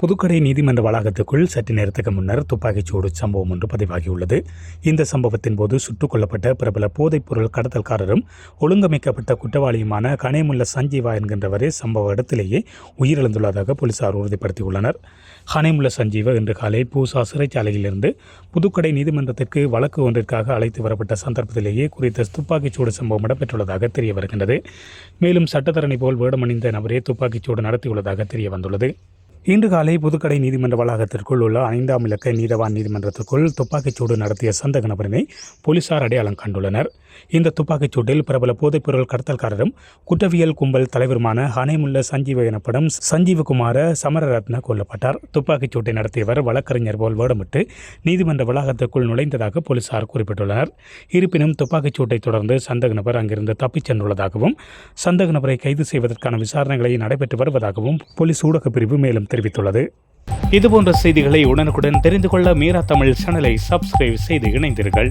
புதுக்கடை நீதிமன்ற வளாகத்துக்குள் சற்று நேரத்துக்கு முன்னர் துப்பாக்கிச்சூடு சம்பவம் ஒன்று பதிவாகியுள்ளது. இந்த சம்பவத்தின் போது சுட்டுக் கொல்லப்பட்ட பிரபல போதைப்பொருள் கடத்தல்காரரும் ஒழுங்கமைக்கப்பட்ட குற்றவாளியுமான கனேமுல்ல சஞ்சீவா என்கின்றவரே சம்பவ இடத்திலேயே உயிரிழந்துள்ளதாக போலீசார் உறுதிப்படுத்தியுள்ளனர். ஹனேமுல்ல சஞ்சீவா இன்று காலை பூசா சிறைச்சாலையிலிருந்து புதுக்கடை நீதிமன்றத்திற்கு வழக்கு ஒன்றிற்காக அழைத்து வரப்பட்ட சந்தர்ப்பத்திலேயே குறித்த துப்பாக்கிச்சூடு சம்பவம் இடம்பெற்றுள்ளதாக தெரிய வருகின்றது மேலும் சட்டத்தரணி போல் வேடமணிந்த நபரே துப்பாக்கிச்சூடு நடத்தியுள்ளதாக தெரிய வந்துள்ளது இன்று காலை புதுக்கடை நீதிமன்ற வளாகத்திற்குள் உள்ள ஐந்தாம் இலக்க நீதவான் நீதிமன்றத்திற்குள் துப்பாக்கிச்சூடு நடத்திய சந்தக நபரினை போலீசார் அடையாளம் கண்டுள்ளனர். இந்த துப்பாக்கிச்சூட்டில் பிரபல போதைப்பொருள் கடத்தல்காரரும் குற்றவியல் கும்பல் தலைவருமான ஹனேமுல்ல சஞ்சீவ எனப்படும் சஞ்சீவகுமார சமரரத்ன கொல்லப்பட்டார். துப்பாக்கிச்சூட்டை நடத்தியவர் வழக்கறிஞர் போல் வேடமிட்டு நீதிமன்ற வளாகத்திற்குள் நுழைந்ததாக போலீசார் குறிப்பிட்டுள்ளனர். இருப்பினும் துப்பாக்கிச்சூட்டை தொடர்ந்து சந்தக நபர் அங்கிருந்து தப்பிச் சென்றுள்ளதாகவும் சந்தக நபரை கைது செய்வதற்கான விசாரணைகளை நடைபெற்று வருவதாகவும் போலீஸ் ஊடகப் பிரிவு மேலும் தெரிவித்துள்ளது. இதுபோன்ற செய்திகளை உடனுக்குடன் தெரிந்து கொள்ள மீரா தமிழ் சேனலை சப்ஸ்கிரைப் செய்து இணைந்தீர்கள்